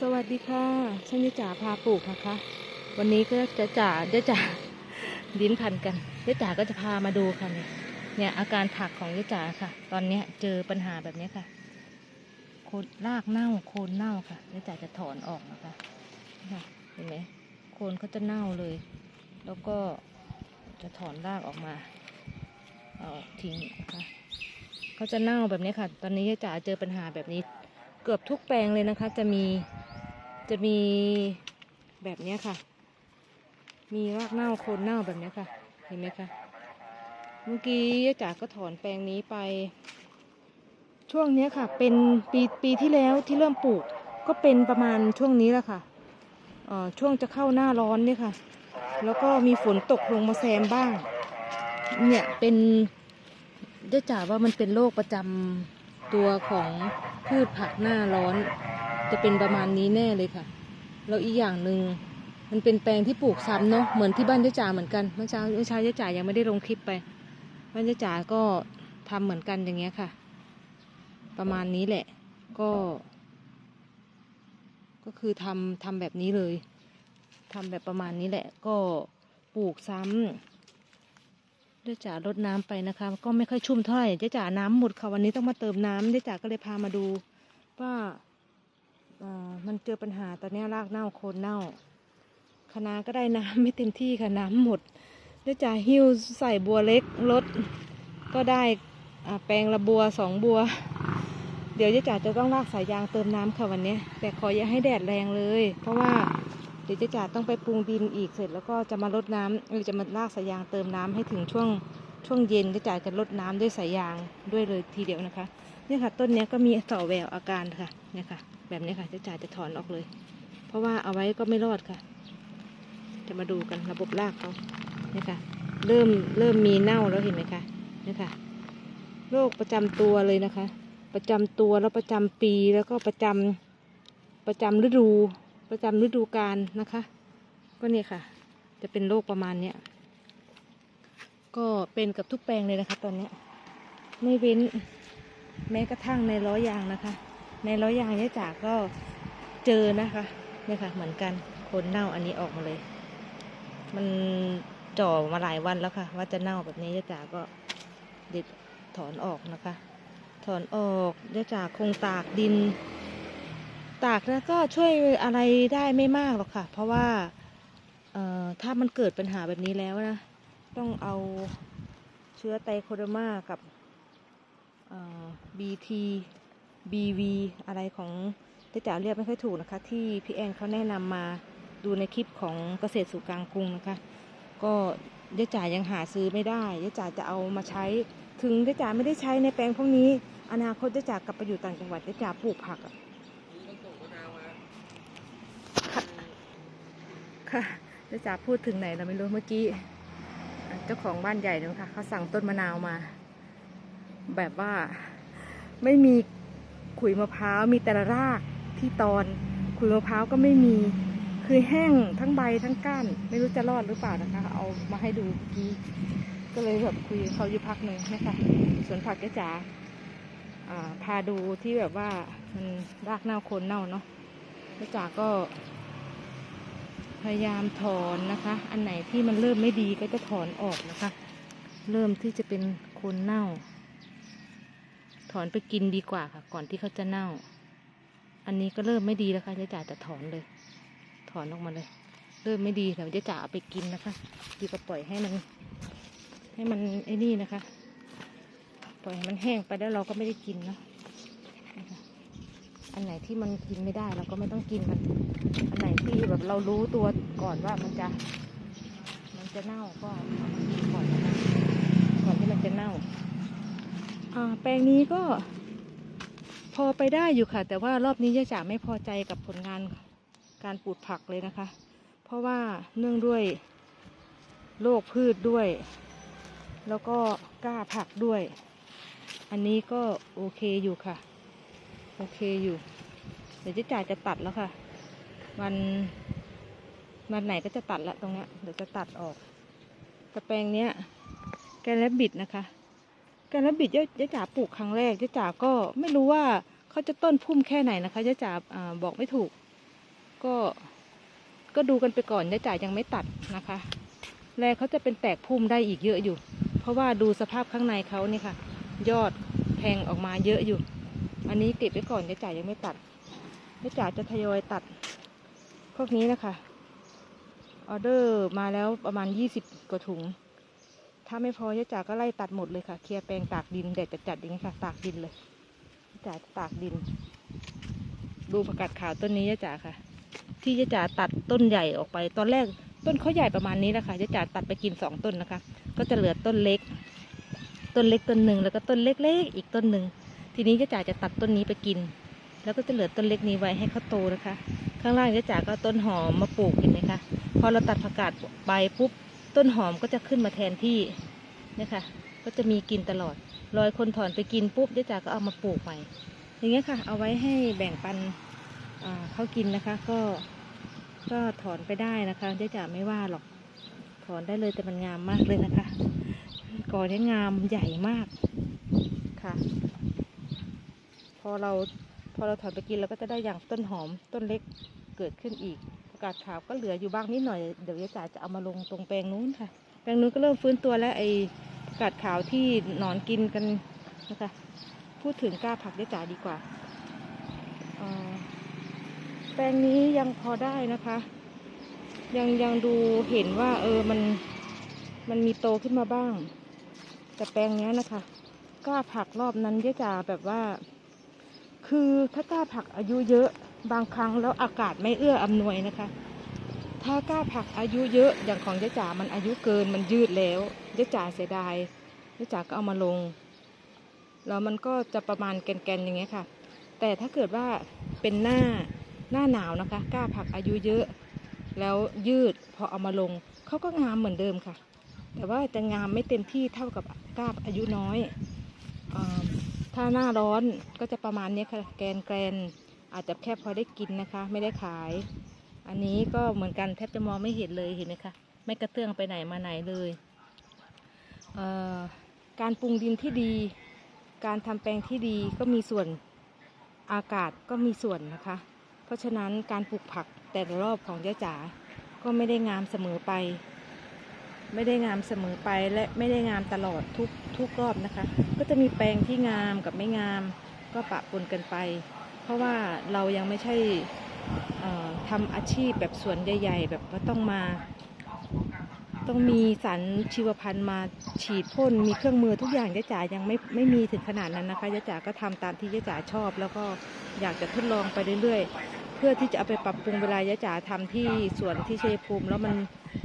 สวัสดีค่ะฉันยะจ๋าพาปลูกนะคะ วันนี้ก็จะจ๋าจะจ๋าลิ้นพันกันยะจ๋าก็จะพามาดูค่ะเนี่ยเนี่ยอาการผักของยะจ๋าค่ะ ตอนเนี้ยเจอปัญหาแบบนี้ค่ะโคนรากเน่าโคนเน่าค่ะยะจ๋าจะถอนออกนะคะเนี่ยเห็นไหมโคนเขาจะเน่าเลย แล้วก็จะถอนรากออกมาเอาทิ้งนะคะเขาจะเน่าแบบนี้ค่ะ ตอนนี้ยะจ๋าเจอปัญหาแบบนี้เกือบทุกแปลงเลยนะคะ จะมี จะมีแบบนี้ค่ะ มีรากเน่าโคนเน่าแบบนี้ค่ะ เห็นไหมคะ เมื่อกี้ยาจ๋าก็ถอนแปลงนี้ไป ช่วงนี้ค่ะ เป็นปีปีที่แล้วที่เริ่มปลูก ก็เป็นประมาณช่วงนี้แหละค่ะอ่อช่วงจะเข้าหน้าร้อนเนี่ยค่ะ แล้วก็มีฝนตกลงมาแซมบ้าง เนี่ยเป็นยาจ๋าว่ามันเป็นโรคประจำตัวของพืชผักหน้าร้อน จะเป็นประมาณนี้แน่เลยค่ะ แล้วอีกอย่างหนึ่งมันเป็นแปลงที่ปลูกซ้ำเนาะเหมือนที่บ้านยาจ๋าเหมือนกันเมื่อเช้าเมื่อเช้ายาจ๋ายังไม่ได้ลงคลิปไปบ้านยาจ๋าก็ทำเหมือนกันอย่างเงี้ยค่ะ ประมาณนี้แหละ ก็ ก็คือทำทำแบบนี้เลยทำแบบประมาณนี้แหละ ก็ปลูกซ้ำเจ๊จ๋ารดน้ำไปนะคะ ก็ไม่ค่อยชุ่มเท่าไหร่เจ๊จ๋าน้ำหมดค่ะวันนี้ต้องมาเติมน้ำเจ๊จ๋าก็เลยพามาดูว่า มันเจอปัญหาตอนนี้รากเน่าโคนเน่าคะน้าก็ได้น้ำไม่เต็มที่ค่ะน้ำหมดเจ๊จ๋าหิ้วใส่บัวเล็กรดก็ได้แปลงละบัวสองบัว เดี๋ยวเจ๊จ๋าจะต้องลากสายยางเติมน้ำค่ะวันนี้ แต่ขออย่าให้แดดแรงเลย เพราะว่าเดี๋ยวเจ๊จ๋าต้องไปปรุงดินอีกเสร็จแล้วก็จะมารดน้ำเออจะมาลากสายยางเติมน้ำให้ถึงช่วง ช่วงเย็นก็จะจะลดน้ำด้วยสายยางด้วยเลยทีเดียวนะคะเนี่ยค่ะต้นนี้ก็มีต่อแววอาการค่ะเนี่ยค่ะ แบบนี้ค่ะจะจ่ายจะถอนออกเลย เพราะว่าเอาไว้ก็ไม่รอดค่ะ จะมาดูกันระบบรากเขาเนี่ยค่ะ เริ่มเริ่มมีเน่าแล้วเห็นไหมคะเนี่ยค่ะโรคประจำตัวเลยนะคะ ประจำตัวแล้วประจำปีแล้วก็ประจำประจำฤดู ประจำฤดูกาลนะคะ ก็เนี่ยค่ะ จะเป็นโรคประมาณเนี้ย ก็เป็นกับทุกแปลงเลยนะคะ ตอนนี้ไม่เว้นแม้กระทั่งในล้อยางนะคะ ในล้อยางเนี่ยจากก็เจอนะคะเนี่ยค่ะเหมือนกันคนเน่าอันนี้ออกมาเลย มันจ่อมาหลายวันแล้วค่ะ ว่าจะเน่าแบบนี้ยะจากก็เด็ดถอนออกนะคะ ถอนออกยะจากคงตากดิน ตากแล้วก็ช่วยอะไรได้ไม่มากหรอกค่ะ เพราะว่าถ้ามันเกิดปัญหาแบบนี้แล้วนะ ต้องเอาเชื้อไตโคเดอร์มากับบีทีบีวีอะไรของเจ๊จ๋าเรียกไม่ค่อยถูกนะคะ ที่พี่แอนเขาแนะนำมาดูในคลิปของเกษตรสู่กลางกรุงนะคะ ก็เจ๊จ๋ายังหาซื้อไม่ได้เจ๊จ๋าจะเอามาใช้ถึงเจ๊จ๋าไม่ได้ใช้ในแปลงพวกนี้ อนาคตเจ๊จ๋ากลับไปอยู่ต่างจังหวัดเจ๊จ๋าปลูกผักอะค่ะค่ะเจ๊จ๋าพูดถึงไหนเราไม่รู้เมื่อกี้ เจ้าของบ้านใหญ่นะคะเขาสั่งต้นมะนาวมา แบบว่าไม่มีขุยมะพร้าวมีแต่ละรากที่ตอนขุยมะพร้าวก็ไม่มีคือแห้งทั้งใบทั้งก้านไม่รู้จะรอดหรือเปล่านะคะ เอามาให้ดูกี้ก็เลยแบบคุยเขาอยู่พักหนึ่งนะคะสวนผักแกจ๋าพาดูที่แบบว่ามันรากเน่าโคนเน่าเนาะแกจ๋าก็ พยายามถอนนะคะ อันไหนที่มันเริ่มไม่ดีก็จะถอนออกนะคะ เริ่มที่จะเป็นโคนเน่า ถอนไปกินดีกว่าค่ะ ก่อนที่เขาจะเน่า อันนี้ก็เริ่มไม่ดีแล้วค่ะเจ๊จ๋าจะถอนเลย ถอนออกมาเลย เริ่มไม่ดีเดี๋ยวเจ๊จ๋าเอาไปกินนะคะดีกว่าปล่อยให้มัน ให้มันไอ้นี่นะคะ ปล่อยให้มันแห้งไปแล้วเราก็ไม่ได้กินเนาะ อันไหนที่มันกินไม่ได้เราก็ไม่ต้องกินมัน อันไหนที่แบบเรารู้ตัวก่อนว่ามันจะ มันจะเน่าก็อามากินก่อนก่อนที่มันจะเน่า อ่า แปลงนี้ก็ พอไปได้อยู่ค่ะ แต่ว่ารอบนี้ย่าจ๋าไม่พอใจกับผลงานการปลูกผักเลยนะคะ เพราะว่าเนื่องด้วยโรคพืชด้วย แล้วก็กล้าผักด้วย อันนี้ก็โอเคอยู่ค่ะ โอเคอยู่ เดี๋ยวเจ๊จ่ายจะตัดแล้วค่ะ วันวันไหนก็จะตัดละตรงเนี้ยเดี๋ยวจะตัดออกกระแปลงเนี้ยแกนแลบิดนะคะ แกนแลบิดเจ๊เจ๊จ๋าปลูกครั้งแรกเจ๊จ๋าก็ไม่รู้ว่าเขาจะต้นพุ่มแค่ไหนนะคะเจ๊จ๋าอ่าบอกไม่ถูก ก็ก็ดูกันไปก่อนยาจ๋ายังไม่ตัดนะคะ แลเขาจะเป็นแตกพุ่มได้อีกเยอะอยู่ เพราะว่าดูสภาพข้างในเขานี่ค่ะ ยอดแทงออกมาเยอะอยู่ อันนี้เก็บไว้ก่อนยายจ๋ายังไม่ตัดยายจ๋าจะทยอยตัด พวกนี้นะคะ ออเดอร์มาแล้วประมาณยี่สิบกว่าถุง ถ้าไม่พอยายจ๋าก็ไล่ตัดหมดเลยค่ะ เคลียร์แปลงตากดินแดดจัดๆอย่างนี้ค่ะ ตากดินเลยยายจ๋าจะตากดิน ดูผักกาดขาวต้นนี้ยายจ๋าค่ะ ที่ยายจ๋าตัดต้นใหญ่ออกไป ตอนแรกต้นเขาใหญ่ประมาณนี้แหละค่ะยายจ๋าตัดไปกินสองต้นนะคะ ก็จะเหลือต้นเล็ก ต้นเล็กต้นหนึ่งแล้วก็ต้นเล็กๆ อีกต้นหนึ่ง ทีนี้ยายจ๋าจะตัดต้นนี้ไปกิน แล้วก็จะเหลือต้นเล็กนี้ไว้ให้เขาโตนะคะ ข้างล่างยายจ๋าก็ต้นหอมมาปลูกเห็นไหมคะพอเราตัดผักกาดไปปุ๊บต้นหอมก็จะขึ้นมาแทนที่เนี่ยค่ะก็จะมีกินตลอดรอยคนถอนไปกินปุ๊บยายจ๋าก็เอามาปลูกใหม่อย่างเงี้ยค่ะ เอาไว้ให้แบ่งปันเขากินนะคะ ก็ก็ถอนไปได้นะคะยายจ๋าไม่ว่าหรอกถอนได้เลยแต่มันงามมากเลยนะคะก่อเนี้งามใหญ่มากค่ะ พอเราพอเราถอนไปกินเราก็จะได้อย่างต้นหอมต้นเล็กเกิดขึ้นอีกผักาดขาวก็เหลืออยู่บ้างนิดหน่อย เดี๋ยวยายจ๋าจะเอามาลงตรงแปลงนู้นค่ะ แปลงนู้นก็เริ่มฟื้นตัวแล้วไอ้ผักาดขาวที่หนอนกินกันนะคะ พูดถึงกล้าผักยายจ๋าดีกว่า แปลงนี้ยังพอได้นะคะ ยังยังดูเห็นว่า เออมันมันมีโตขึ้นมาบ้าง แต่แปลงนี้นะคะกล้าผักรอบนั้นยายจ๋าแบบว่า คือถ้ากล้าผักอายุเยอะบางครั้งแล้วอากาศไม่เอื้ออำนวยนะคะ ถ้ากล้าผักอายุเยอะอย่างของยะจ๋ามันอายุเกินมันยืดแล้วยะจ๋าเสียดายยะจ๋าก็เอามาลง แล้วมันก็จะประมาณแกนๆอย่างเงี้ยค่ะ แต่ถ้าเกิดว่าเป็นหน้าหน้าหนาวนะคะกล้าผักอายุเยอะ แล้วยืดพอเอามาลงเขาก็งามเหมือนเดิมค่ะ แต่ว่าจะงามไม่เต็มที่เท่ากับกล้าอายุน้อยอ ถ้าหน้าร้อนก็จะประมาณนี้ค่ะแกนแกรนอาจจะแค่พอได้กินนะคะ ไม่ได้ขาย อันนี้ก็เหมือนกันแทบจะมองไม่เห็นเลยเห็นไหมคะไม่กระเตื้องไปไหนมาไหนเลยเการปรุงดินที่ดี การทำแปลงที่ดีก็มีส่วนอากาศก็มีส่วนนะคะ เพราะฉะนั้นการปลูกผักแต่ละรอบของย่าจ๋าก็ไม่ได้งามเสมอไป ไม่ได้งามเสมอไปและไม่ได้งามตลอดทุกทุกรอบนะคะ ก็จะมีแปลงที่งามกับไม่งามก็ปะปนกันไป เพราะว่าเรายังไม่ใช่เอ่อทำอาชีพแบบสวนใหญ่ๆแบบว่าต้องมา ต้องมีสารชีวพันธุ์มาฉีดพ่นมีเครื่องมือทุกอย่างยะจ๋ายังไม่ไม่มีถึงขนาดนั้นนะคะยะจ๋าก็ทำตามที่ยะจ๋าชอบ แล้วก็อยากจะทดลองไปเรื่อยๆ พื่อที่จะเอาไปปรับปรุงเวลายะจ๋าทำที่สวนที่ชัยภูมิ แล้วมัน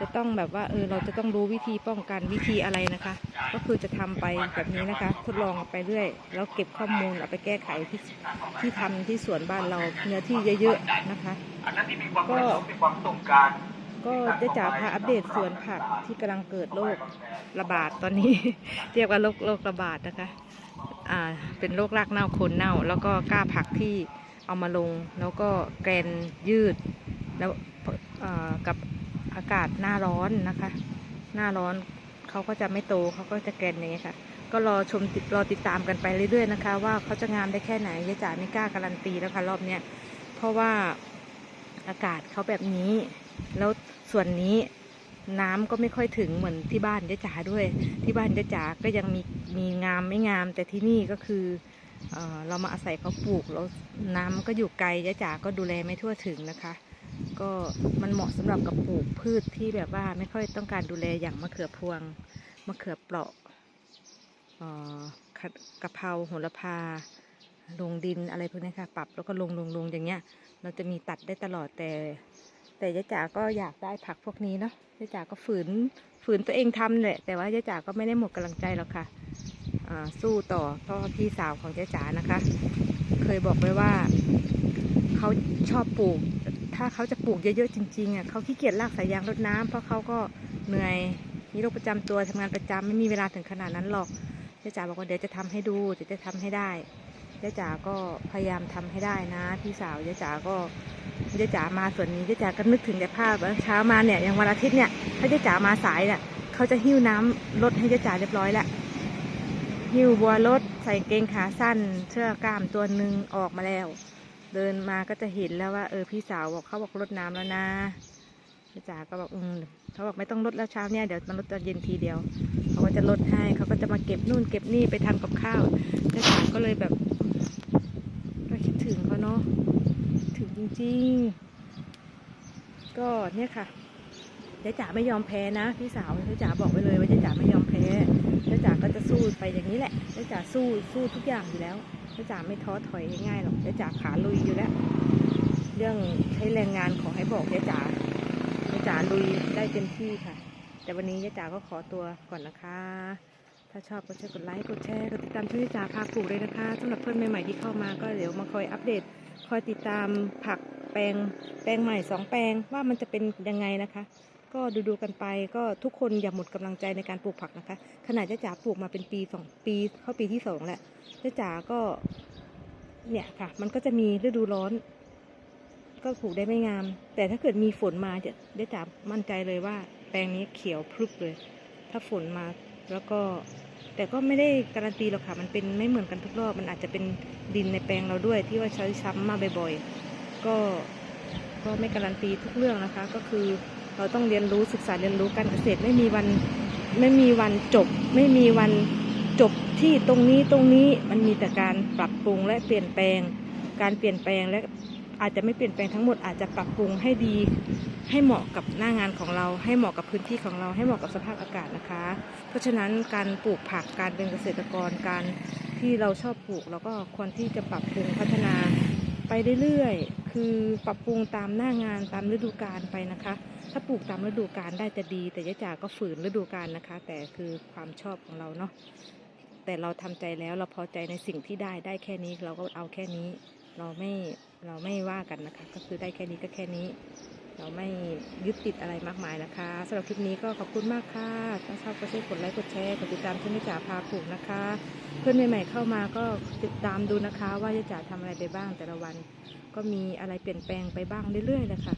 จะต้องแบบว่าเออเราจะต้องรู้วิธีป้องกันวิธีอะไรนะคะ ก็คือจะทำไปแบบนี้นะคะ ทดลองไปเรื่อย แล้วเก็บข้อมูลเอาไปแก้ไขที่ที่ทำที่สวนบ้านเราเนื้อที่เยอะๆนะคะอันนั้นที่มีความประสงค์มีความต้องการก็ได้จากพาอัปเดตสวนผักที่กำลังเกิดโรคระบาดตอนนี้ เรียกว่าโรคโรคระบาดนะคะ อ่าเป็นโรครากเน่าโคนเน่า แล้วก็กล้าผักที่ เอามาลง แล้วก็แกนยืด แล้วกับอากาศหน้าร้อนนะคะ หน้าร้อนเขาก็จะไม่โตเขาก็จะแกนอย่างนี้ยค่ะ ก็รอชมติดรอติดตามกันไปเรื่อยๆนะคะ ว่าเขาจะงามได้แค่ไหนยายจ๋าไม่กล้าการันตีแล้วค่ะรอบเนี้ยเพราะว่าอากาศเขาแบบนี้ แล้วส่วนนี้น้ำก็ไม่ค่อยถึงเหมือนที่บ้านยะจ๋าด้วย ที่บ้านยะจ๋าก็ยังมีมีงามไม่งาม แต่ที่นี่ก็คือ เเรามาอาศัยเขาปลูกแล้วน้ำก็อยู่ไกลยะจ๋าก็ดูแลไม่ทั่วถึงนะคะ ก็มันเหมาะสำหรับกับปลูกพืชที่แบบว่าไม่ค่อยต้องการดูแลอย่างมะเขือพวง มะเขือเปราะกะกะเพราโหระพา ลงดินอะไรพวกนี้ค่ะ ปรับแล้วก็ลงลงลงอย่างเงี้ย เราจะมีตัดได้ตลอดแต่ แต่ยะจ๋าก็อยากได้ผักพวกนี้เนาะยะจ๋าก็ฝืนฝืนตัวเองทำแหละแต่ว่ายะจ๋าก็ไม่ได้หมดกำลังใจหรอกค่ะ สู้ต่อเพราะพี่สาวของยะจ๋านะคะ เคยบอกไว้ว่าเขาชอบปลูก ถ้าเขาจะปลูกเยอะๆจริงๆอะเขาขี้เกียจลากสายยางรดน้ำเพราะเขาก็เหนื่อยมีโรคประจำตัวทำงานประจำไม่มีเวลาถึงขนาดนั้นหรอกยะจ๋าบอกว่าเดี๋ยวจะทำให้ดูเดี๋ยวจะทำให้ได้ยะจ๋าก็พยายามทำให้ได้นะพี่สาวยะจ๋าก็เจ๊จ๋ามาส่วนนี้เจ๊จ๋าก็นึกถึงแต่ภาพว่าเช้ามาเนี่ยอย่างวันอาทิตย์เนี่ยถ้าเจ๊จ๋ามาสายเนี่ยเขาจะหิ้วน้ำรถให้เจ๊จ๋าเรียบร้อยแล้ว หิ้วบัวรถใส่เกงขาสั้นเสื้อกล้ามตัวหนึ่งออกมาแล้ว เดินมาก็จะเห็นแล้วว่า เออพี่สาวบอกเขาบอกรดน้ำแล้วนะพี่จ๋าก็บอกอืมเขาบอกไม่ต้องลดแล้วเช้าเนี่ยเดี๋ยวมันลดตอนเย็นทีเดียวเขาก็จะลดให้เขาก็จะมาเก็บนู่นเก็บนี่ไปทำกับข้าวพี่จ๋าก็เลยแบบก็คิดถึงเขาเนาะถึงจริง ๆ ก็เนี่ยค่ะ จ๊จ๋าไม่ยอมแพ้นะพี่สาวเจ๊จ๋าบอกไว้เลยว่าเจ๊จ๋าไม่ยอมแพ้เจ๊จ๋าก็จะสู้ไปอย่างนี้แหละเจ๊จ๋าสู้สู้ทุกอย่างอยู่แล้วเจ๊จ๋าไม่ท้อถอยง่ายๆหรอกเจ๊จ๋าขาลุยอยู่แล้ว เรื่องใช้แรงงานขอให้บอกเจ๊จ๋าเจ๊จ๋าลุยได้เต็มที่ค่ะ แต่วันนี้เจ๊จ๋าก็ขอตัวก่อนนะคะ ถ้าชอบก็ช่วยกดไลค์กดแชร์กดติดตามช่องเจ๊จ๋าพาปลูกเลยนะคะสำหรับเพื่อนใหม่ๆที่เข้ามาก็เดี๋ยวมาคอยอัปเดตคอยติดตามผักแปลงแปลงใหม่สองแปลงว่ามันจะเป็นยังไงนะคะ ก็ดูดูกันไปก็ทุกคนอย่าหมดกำลังใจในการปลูกผักนะคะ ขนาดเจ๊จ๋าปลูกมาเป็นปีสองปีเข้าปีที่สองแล้วเจ๊จ๋าก็ เนี่ยค่ะ มันก็จะมีฤดูร้อน ก็ปลูกได้ไม่งาม แต่ถ้าเกิดมีฝนมาจะเจ๊จ๋ามั่นใจเลยว่า แปลงนี้เขียวพรึบเลย ถ้าฝนมาแล้วก็ แต่ก็ไม่ได้การันตีหรอกค่ะ มันเป็นไม่เหมือนกันทุกรอบ มันอาจจะเป็นดินในแปลงเราด้วย ที่ว่าใช้ซ้ำมาบ่อยๆก็ก็ไม่การันตีทุกเรื่องนะคะ ก็คือ เราต้องเรียนรู้ศึกษาเรียนรู้การเกษตรไม่มีวันไม่มีวันจบ ไม่มีวันจบที่ตรงนี้ตรงนี้มันมีแต่การปรับปรุงและเปลี่ยนแปลง การเปลี่ยนแปลงและอาจจะไม่เปลี่ยนแปลงทั้งหมดอาจจะปรับปรุงให้ดี ให้เหมาะกับหน้างานของเรา ให้เหมาะกับพื้นที่ของเรา ให้เหมาะกับสภาพอากาศนะคะ เพราะฉะนั้นการปลูกผักการเป็นเกษตรกรการที่เราชอบปลูกเราก็ควรที่จะปรับปรุงพัฒนาไปเรื่อยๆคือปรับปรุงตามหน้างานตามฤดูกาลไปนะคะ ถ้าปลูกตามฤดูกาลได้จะดี แต่ยะจ๋าก็ฝืนฤดูกาลนะคะ แต่คือความชอบของเราเนาะแต่เราทำใจแล้วเราพอใจในสิ่งที่ได้ได้แค่นี้เราก็เอาแค่นี้ เราไม่เราไม่ว่ากันนะคะ ก็คือได้แค่นี้ก็แค่นี้ เราไม่ยึดติดอะไรมากมายนะคะสำหรับคลิปนี้ก็ขอบคุณมากค่ะถ้าชอบก็ช่วยกดไลค์กดแชร์กดติดตามช่องยะจ๋าพาปลูกนะคะ เพื่อนใหม่ๆเข้ามาก็ติดตามดูนะคะ ว่ายะจ๋าทำอะไรไปบ้างแต่ละวัน ก็มีอะไรเปลี่ยนแปลงไปบ้างเรื่อยๆเลยค่ะ